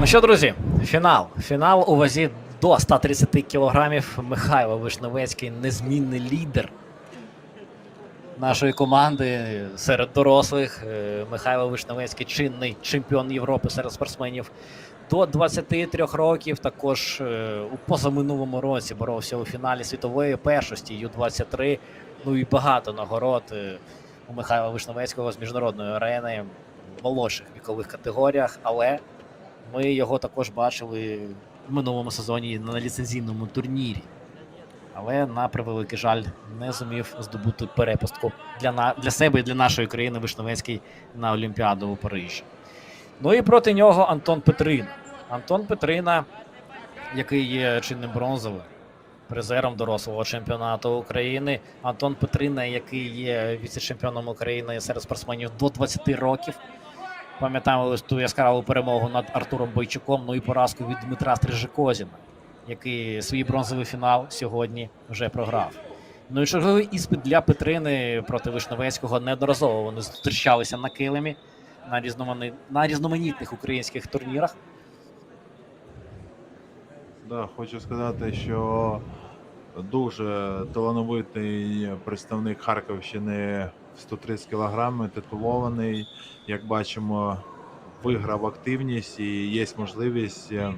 Ну що, друзі, фінал. Фінал у вазі до 130 кілограмів. Михайло Вишневецький, незмінний лідер нашої команди серед дорослих. Е, Михайло Вишневецький, чинний чемпіон Європи серед спортсменів. До 23 років також е, у позаминулому році боровся у фіналі світової першості Ю-23. Ну і багато нагород е, у Михайла Вишневецького з міжнародної арени в молодших вікових категоріях, але ми його також бачили в минулому сезоні на ліцензійному турнірі. Але на превеликий жаль не зумів здобути перепустку для, на, для себе і для нашої країни Вишневецький на Олімпіаду у Парижі. Ну і проти нього Антон Петрина. Антон Петрина, який є чинним бронзовим призером дорослого чемпіонату України. Антон Петрина, який є віце-чемпіоном України серед спортсменів до 20 років. Пам'ятаємо ту яскраву перемогу над Артуром Бойчуком, ну і поразку від Дмитра Стрижикозіна, який свій бронзовий фінал сьогодні вже програв. Ну і черговий іспит для Петрини проти Вишневецького. Неодноразово вони зустрічалися на килимі на, різномани... на різноманітних українських турнірах. Да, хочу сказати, що дуже талановитий представник Харківщини 130 кг, титулований. Як бачимо, виграв активність і є можливість е,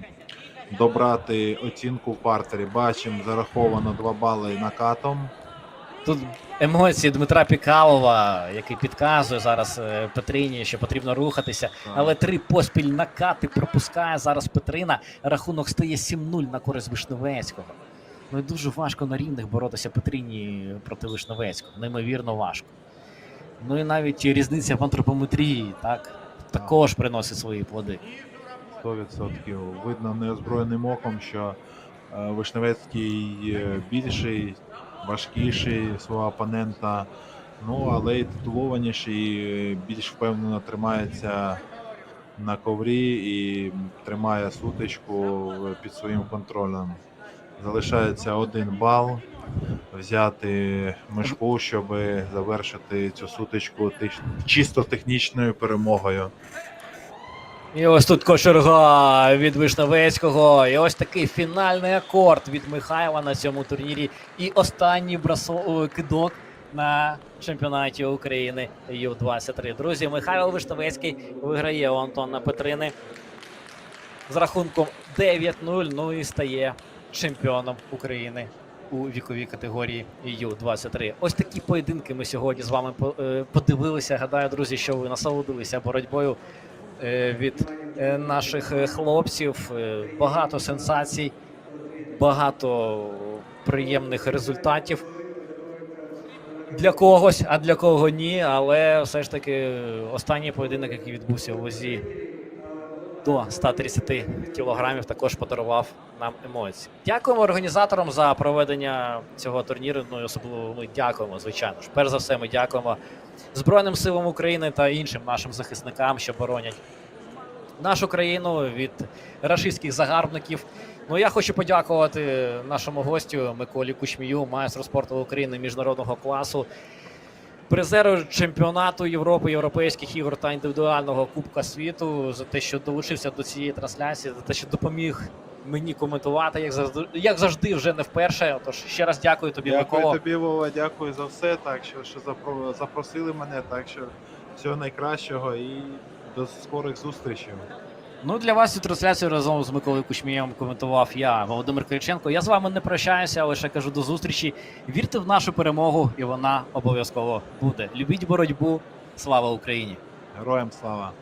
добрати оцінку в партері. Бачимо, зараховано 2 бали накатом. Тут емоції Дмитра Пікалова, який підказує зараз е, Петрині, що потрібно рухатися. Але три поспіль накати пропускає зараз Петрина. Рахунок стає 7-0 на користь Вишневецького. Ну і дуже важко на рівних боротися Петрині проти Вишневецького. Неймовірно важко. Ну і навіть різниця в антропометрії так також приносить свої плоди. 100%. Видно неозброєним оком, що е, Вишневецький е, більший, важкіший свого опонента, ну але й титулованіший, більш впевнено тримається на коврі і тримає сутичку під своїм контролем. Залишається один бал взяти мишку, щоб завершити цю сутичку чисто технічною перемогою. І ось тут кошерга від Вишневецького. І ось такий фінальний акорд від Михайла на цьому турнірі. І останній брасо... кидок на чемпіонаті України Ю-23. Друзі, Михайло Вишневецький виграє у Антона Петрини з рахунком 9-0. Ну і стає чемпіоном України у віковій категорії Ю-23. Ось такі поєдинки ми сьогодні з вами е, подивилися. Гадаю, друзі, що ви насолодилися боротьбою е, від е, наших хлопців. Багато сенсацій, багато приємних результатів. Для когось, а для кого ні. Але все ж таки останній поєдинок, який відбувся у вазі до 130 кілограмів, також подарував нам емоції. Дякуємо організаторам за проведення цього турніру. Ну і особливо ми дякуємо, звичайно ж. Перш за все, ми дякуємо Збройним силам України та іншим нашим захисникам, що боронять нашу країну від рашистських загарбників. Ну я хочу подякувати нашому гостю Миколі Кучмію, майстру спорту України міжнародного класу, призеру чемпіонату Європи, європейських ігор та індивідуального Кубка світу за те, що долучився до цієї трансляції, за те, що допоміг мені коментувати, як завжди, як завжди, вже не вперше. Тож ще раз дякую тобі, Дякую Микола. тобі, Вова, дякую за все. Так що, що запро- запросили мене, так що всього найкращого і до скорих зустрічей. Ну, для вас цю трансляцію разом з Миколою Кучмієм коментував я, Володимир Кириченко. Я з вами не прощаюся, лише кажу до зустрічі. Вірте в нашу перемогу, і вона обов'язково буде. Любіть боротьбу. Слава Україні! Героям слава!